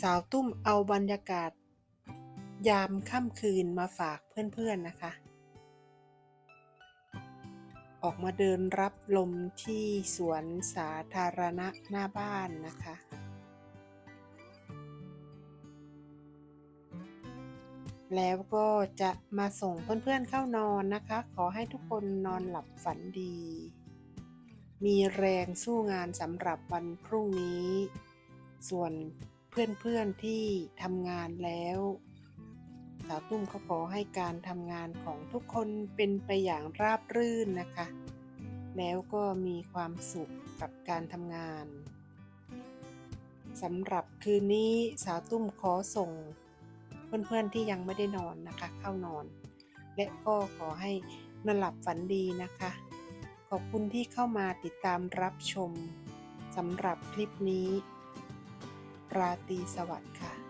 สาวตุ้มเอาบรรยากาศ ยามค่ำคืนมาฝากเพื่อนๆนะคะ ออกมาเดินรับลมที่สวนสาธารณะหน้าบ้านนะคะ แล้วก็จะมาส่งเพื่อนๆเข้านอนนะคะ ขอให้ทุกคนนอนหลับฝันดี มีแรงสู้งานสำหรับวันพรุ่งนี้ ส่วน เพื่อนๆที่ทำงานแล้ว สาวตุ้มก็ขอให้การทำงานของทุกคนเป็นไปอย่างราบรื่นนะคะ แล้วก็มีความสุขกับการทำงานสำหรับคืนนี้สาวตุ้มขอส่ง เพื่อนๆที่ยังไม่ได้นอนนะคะ เข้านอน และก็ขอให้นอนหลับฝันดีนะคะ ขอบคุณที่เข้ามาติดตามรับชมสำหรับคลิปนี้ ราตรีสวัสดิ์ค่ะ